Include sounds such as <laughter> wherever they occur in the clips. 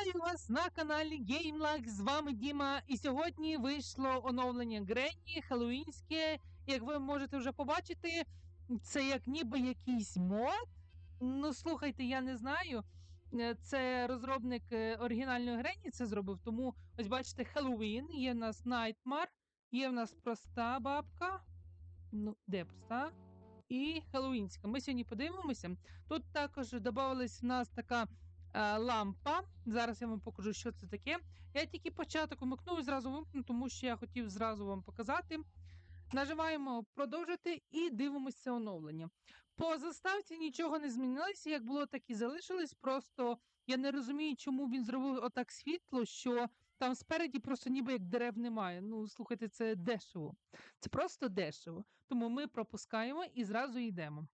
Вітаю вас на каналі GameLag, з вами Діма. І сьогодні вийшло оновлення Гренні, Хеллоуінське. Як ви можете вже побачити, це як ніби якийсь мод. Ну, слухайте, я не знаю. Е, Це розробник е, оригінальної Гренні це зробив. Тому ось бачите, Хеллоуін, є в нас Nightmare, є в нас проста бабка. Ну, де проста? І Хеллоуінська. Ми сьогодні подивимося. Тут також додавалась в нас така лампа. Зараз я вам покажу, що це таке. Я тільки початок вмикнув і зразу вимкну, тому що я хотів зразу вам показати. Нажимаємо продовжити і дивимося оновлення. По заставці нічого не змінилося, як було, так і залишилось. Просто я не розумію, чому він зробив отак світло, що там спереді просто ніби як дерев немає. Ну, слухайте, це дешево. Це просто дешево. Тому ми пропускаємо і зразу йдемо.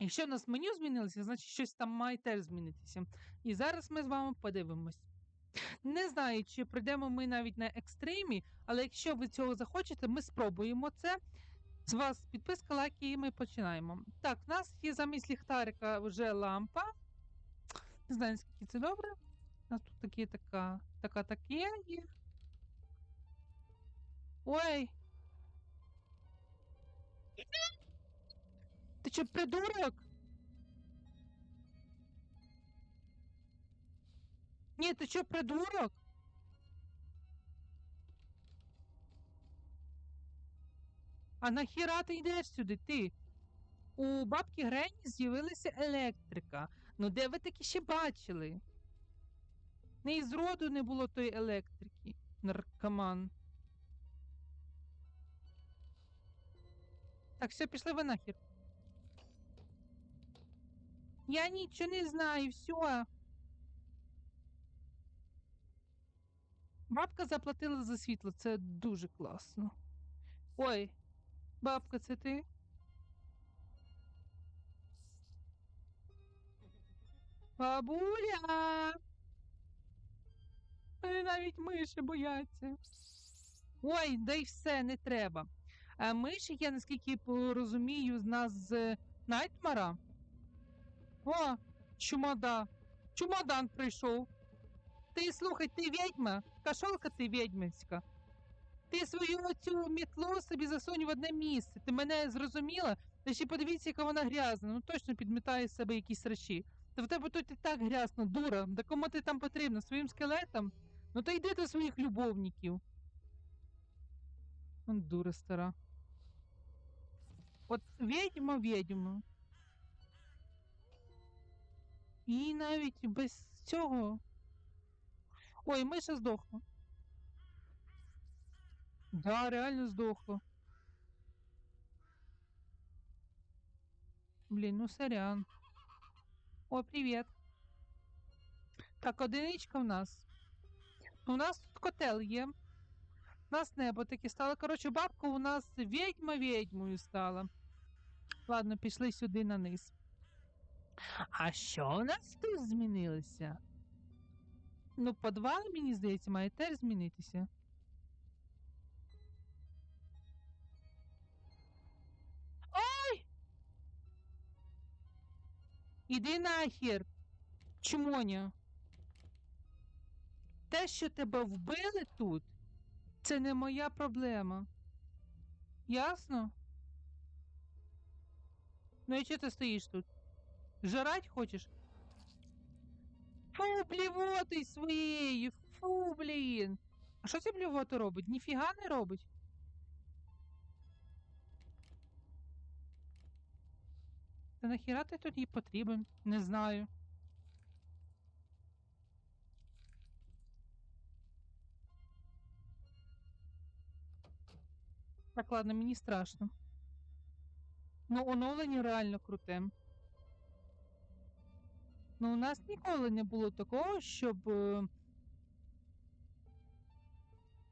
Якщо в нас меню змінилося, значить щось там має теж змінитися. І зараз ми з вами подивимось. Не знаю, чи прийдемо ми навіть на екстримі, але якщо ви цього захочете, ми спробуємо це. З вас підписка, лайки, і ми починаємо. Так, в нас є замість ліхтарика вже лампа. Не знаю, наскільки це добре. У нас тут такі така, така таке є. Ой. Ти що, придурок? Ні, ти що, придурок? А нахіра ти йдеш сюди, ти? У бабки Грені з'явилася електрика. Ну де ви такі ще бачили? Не із роду не було тої електрики, наркоман. Так, все, пішли ви нахер. Я нічого не знаю, все. Бабка заплатила за світло, це дуже класно. Ой, бабка, це ти? Бабуля! Мене навіть миші бояться. Ой, да й все, не треба. А миші, я наскільки розумію, з нас з Найтмара. О, чумада. Чумадан прийшов. Ти слухай, ти відьма, кашолка ти відьминська. Ти свою оцю мітлу собі засунь в одне місце. Ти мене зрозуміла? Та ще подивіться, яка вона грязна. Ну точно підмітає з себе якісь речі. Та в тебе тут і так грязно, дура. Да кому ти там потрібна? Своїм скелетом? Ну то йди до своїх любовників. Он дура стара. От відьма відьма. І навіть без цього. Ой, миша здохла. Да, реально здохла. Блін, ну сорян. О, привіт. Так, одиничка в нас. У нас тут котел є. У нас небо таке стало. Коротше, бабка у нас відьма відьмою стала. Ладно, пішли сюди на низ. А що у нас тут змінилося? Ну, подвал, мені здається, має теж змінитися. Ой! Іди нахер, чмоня. Те, що тебе вбили тут, це не моя проблема. Ясно? Ну і чого ти стоїш тут? Жрать хочеш? Фу, блівоти своєї! Фу, блін! А що ця блівота робить? Ніфіга не робить? Та нахіра ти тут їй потрібен? Не знаю. Так, ладно, мені страшно. Ну, оновлення реально круте. Ну, у нас ніколи не було такого, щоб е,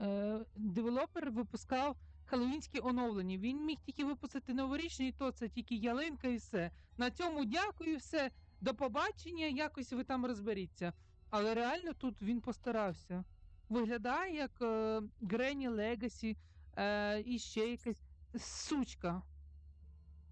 е, девелопер випускав хеллоуінські оновлення. Він міг тільки випустити новорічні, і то це тільки ялинка і все. На цьому дякую, все. До побачення, якось ви там розберіться. Але реально тут він постарався. Виглядає як е, Легасі, е, і ще якась сучка.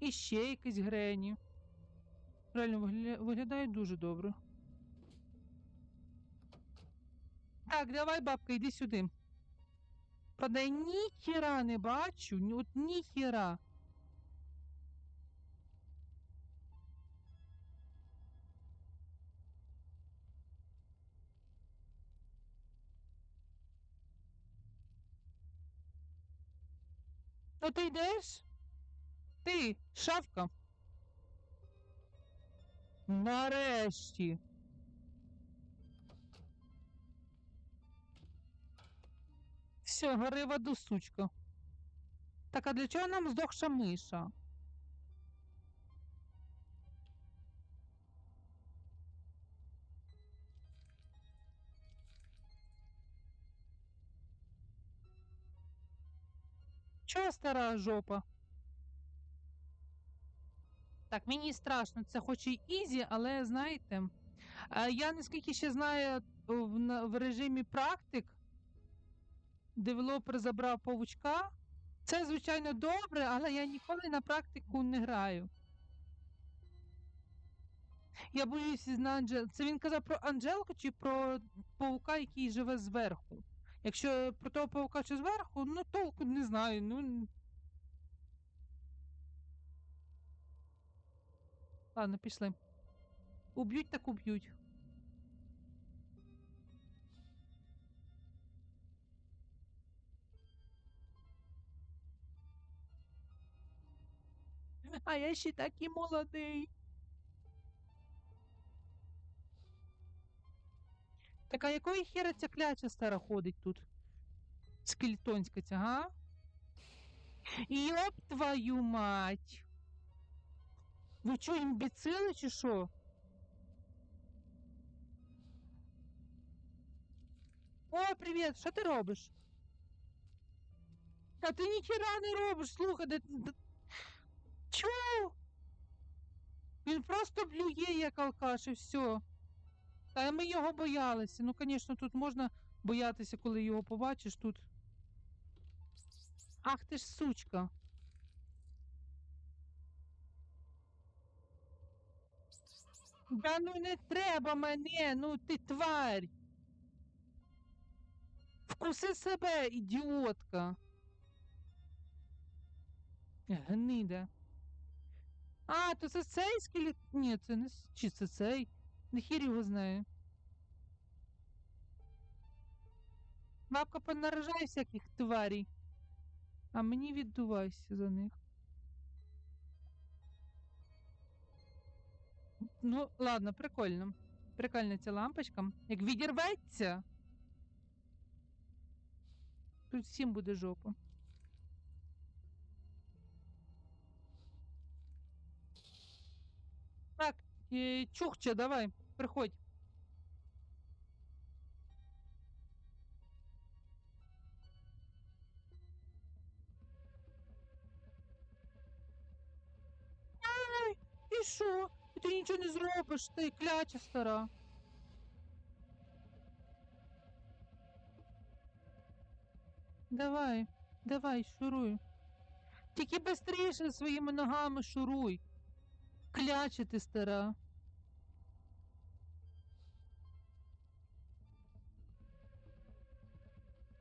І ще якась Грені. Реально вигля... виглядає дуже добре. Так, давай, бабка, йди сюди. Правда, я ніхіра не бачу, от ніхіра. Ну ти йдеш? Ти, шавка. Нарешті. Все, гори в аду, сучка. Так, а для чого нам здохша миша? Чого стара жопа? Так, мені страшно, це хоч і ізі, але знаєте, е, я наскільки ще знаю в, режимі практик, девелопер забрав павучка. Це, звичайно, добре, але я ніколи на практику не граю. Я боюся на Анджел. Це він казав про Анджелку чи про павука, який живе зверху. Якщо про того павука що зверху, ну толку не знаю. Ну. Ладно, пішли. Уб'ють так уб'ють. А я ще такий молодий. Так а якої хера ця кляча стара ходить тут? Скелетонська ця, га? Йоп твою мать! Ви що, імбіцили чи що? О, привіт, що ти робиш? Та ти ніхіра не робиш, слухай, де... де- Чо? Він просто блює, як алкаш, і все. Та ми його боялися. Ну, звісно, тут можна боятися, коли його побачиш тут. Ах ти ж сучка. Да ну не треба мене, ну ти тварь. Вкуси себе, ідіотка. Гнида. А, то це цей скелет? Ні, це не чи це цей. Не хір його знає. Бабка понаражає всяких тварей. А мені віддувайся за них. Ну, ладно, прикольно. Прикольна ця лампочка. Як відірветься. Тут всім буде жопа. Так, чухче, давай, приходь. І що? Ти нічого не зробиш, ти кляча стара. Давай, давай, шуруй. Тільки бистріше своїми ногами шуруй. Кляча ти стара.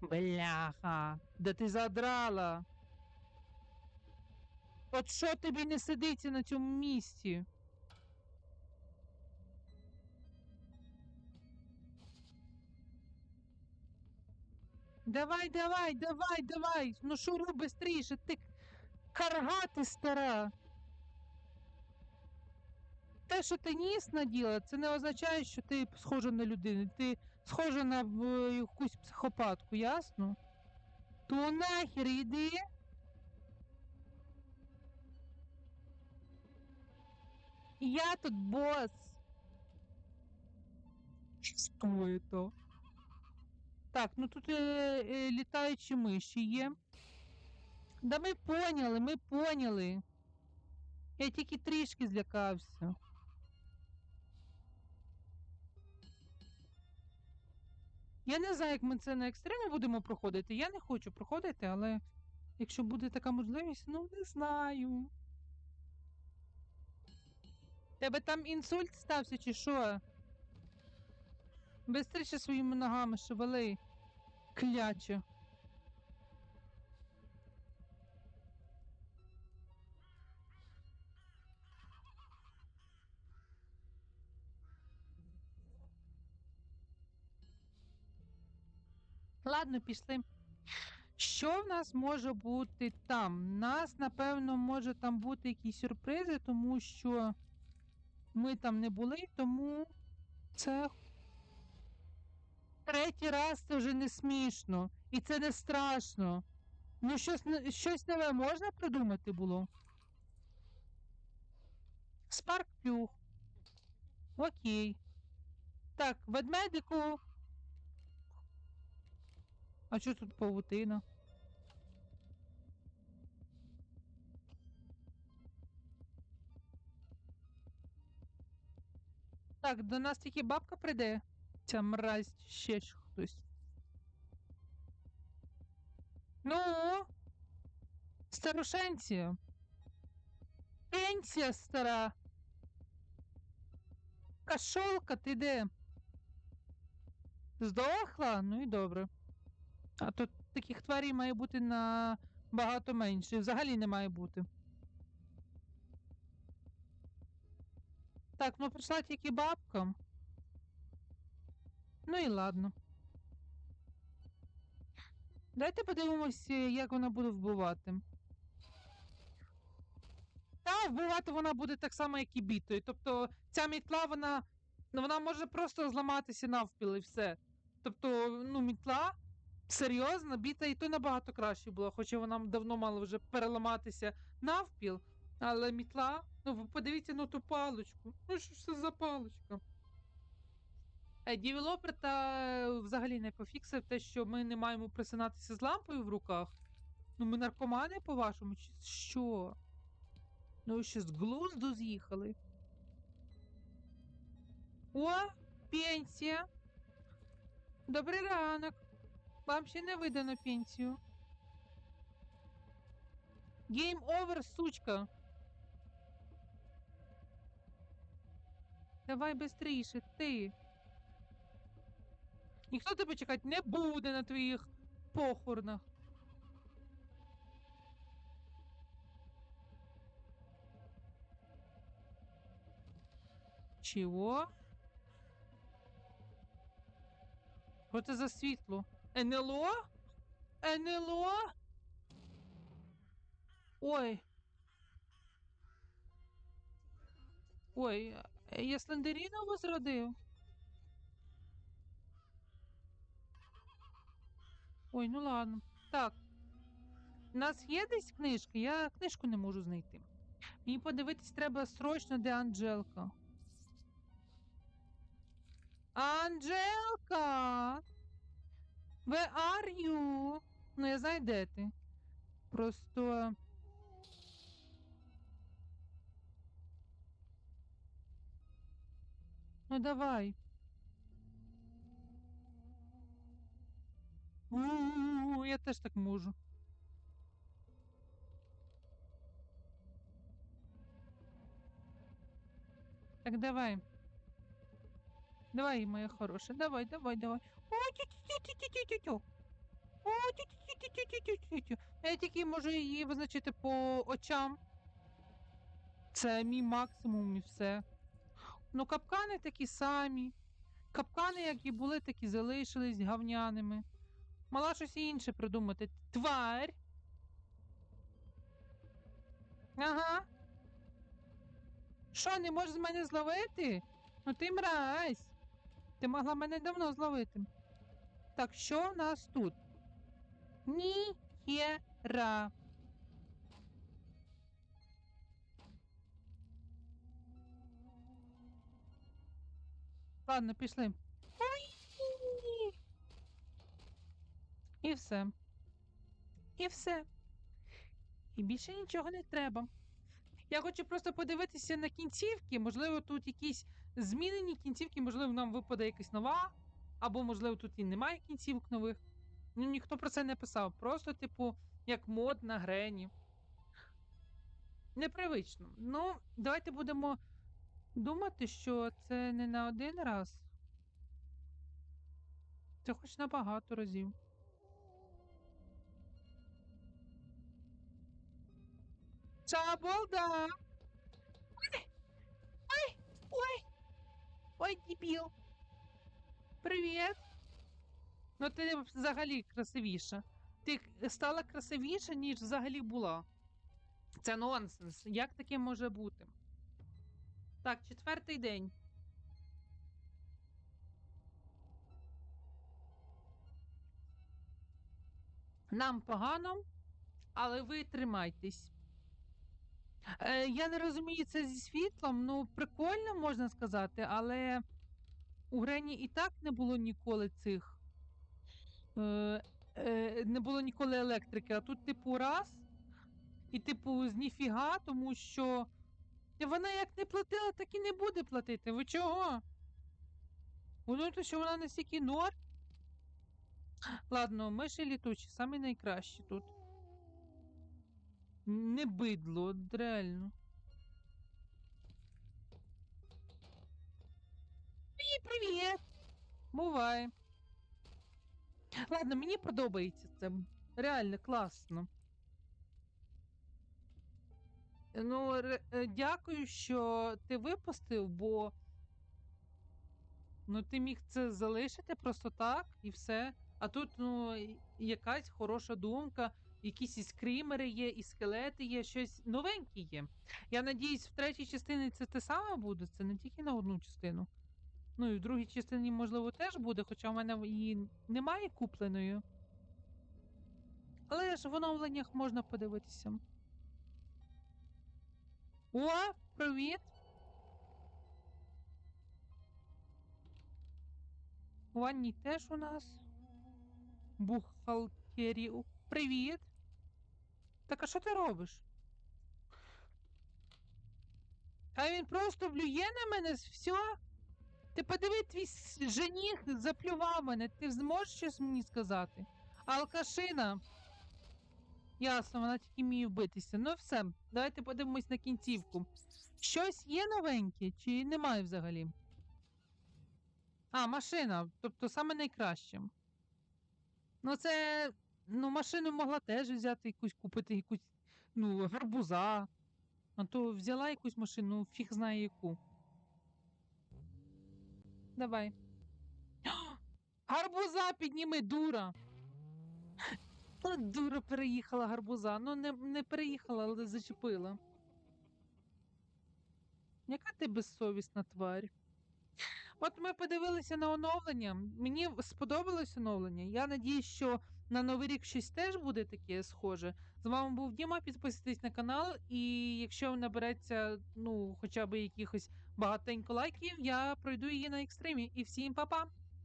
Бляха, да ти задрала. От що тобі не сидиться на цьому місці? Давай, давай, давай, давай. Ну шуруй бистріше, ти карга ти стара. Те, що ти ніс наділа, це не означає, що ти схожа на людину. Ти схожа на якусь психопатку, ясно? То нахер йди. Я тут босс. Що это? Так, ну тут е, е, літаючі миші є. Да ми поняли, ми поняли. Я тільки трішки злякався. Я не знаю, як ми це на екстремі будемо проходити. Я не хочу проходити, але якщо буде така можливість, ну не знаю. Тебе там інсульт стався чи що? Бистріше своїми ногами шевели. Кляче. Ладно, пішли. Що в нас може бути там? Нас, напевно, може там бути якісь сюрпризи, тому що ми там не були, тому це третій раз це вже не смішно. І це не страшно. Ну, щось, щось нове можна придумати було? Спарк плюх. Окей. Так, ведмедику. А що тут павутина? Так, до нас тільки бабка прийде. Ця мразь ще хтось. Ну, старушенці. Пенсія стара. Кашолка, ти де? Здохла? Ну і добре. А тут таких тварей має бути набагато менше. Взагалі не має бути. Так, ну прийшла тільки бабка. Ну і ладно. Давайте подивимося, як вона буде вбивати. Та, вбивати вона буде так само, як і бітою. Тобто ця мітла, вона, ну, вона може просто зламатися навпіл і все. Тобто, ну, мітла серйозно, біта і то набагато краще було, хоча вона давно мала вже переламатися навпіл. Але мітла, ну ви подивіться на ту паличку. Ну що ж це за паличка? Е, Дівелопер та е, взагалі не пофіксив те, що ми не маємо присинатися з лампою в руках. Ну, ми наркомани, по-вашому, чи що? Ну, ще з глузду з'їхали. О, пенсія. Добрий ранок. Вам ще не видано пенсію. Гейм овер, сучка. Давай быстріше, ти. Ніхто тебе чекати не буде на твоїх похоронах. Чого? Що це за світло? НЛО? НЛО? Ой. Ой, а я Слендеріна возродив? Ой, ну ладно. Так. У нас є десь книжки? Я книжку не можу знайти. Мені подивитись треба срочно, де Анджелка. Анджелка! Where are you? Ну, я знаю, де ти. Просто. Ну давай. У, я теж так можу. Так, давай. Давай, моя хорошая, давай, давай, давай. О, тю-тю-тю-тю-тю-тю-тю. О, тю-тю-тю-тю-тю-тю-тю. Я тільки можу її визначити по очам. Це мій максимум і все. Ну, капкани такі самі. Капкани, як і були, так і залишились гавняними. Мала щось інше придумати. Тварь. Ага. Що, не можеш з мене зловити? Ну ти мразь. Ти могла мене давно зловити. Так, що в нас тут? Ніхера. Ладно, пішли. Ой! І все. І все. І більше нічого не треба. Я хочу просто подивитися на кінцівки. Можливо, тут якісь змінені кінцівки, можливо, нам випаде якась нова, або, можливо, тут і немає кінцівок нових. Ну, ніхто про це не писав. Просто, типу, як мод на грені. Непривично. Ну, давайте будемо думати, що це не на один раз. Це хоч на багато разів. Шаболда! Ой! Ой! Ой! Ой, дебіл! Привіт! Ну ти взагалі красивіша. Ти стала красивіша, ніж взагалі була. Це нонсенс. Як таке може бути? Так, четвертий день. Нам погано, але ви тримайтесь. Е, я не розумію це зі світлом. Ну, прикольно можна сказати, але у Грені і так не було ніколи цих. Е, е, не було ніколи електрики, а тут, типу, раз. І, типу, з ніфіга, тому що вона як не платила, так і не буде платити. Ви чого? Ви що вона настільки норм? Ладно, миші літучі, самі найкращі тут. Не бидло, реально. І привіт! Бувай. Ладно, мені подобається це. Реально класно. Ну, е, дякую, що ти випустив, бо. Ну, ти міг це залишити просто так і все. А тут, ну, якась хороша думка, якісь і скрімери є, і скелети є, щось новеньке є. Я надіюсь, в третій частині це те саме буде, це не тільки на одну частину. Ну і в другій частині, можливо, теж буде, хоча в мене її немає купленої. Але ж в оновленнях можна подивитися. О, привіт! Ванні теж у нас. Бухгалтерію. Привіт! Так а що ти робиш? А він просто блює на мене все. Ти подиви, твій жених заплював мене. Ти зможеш щось мені сказати? Алкашина. Ясно, вона тільки вміє вбитися. Ну все, давайте подивимось на кінцівку. Щось є новеньке, чи немає взагалі? А, машина. Тобто саме найкраще. Ну, це. Ну, машину могла теж взяти якусь, купити якусь, ну, гарбуза. А то взяла якусь машину, фіг знає яку. Давай. <gasps> Гарбуза підніми, дура. <laughs> Ну, дура переїхала гарбуза. Ну, не, не переїхала, але зачепила. Яка ти безсовісна тварь? От ми подивилися на оновлення. Мені сподобалось оновлення. Я надіюсь, що на Новий рік щось теж буде таке схоже. З вами був Діма. Підписуйтесь на канал, і якщо набереться ну, хоча б якихось багатенько лайків, я пройду її на екстримі. І всім па-па!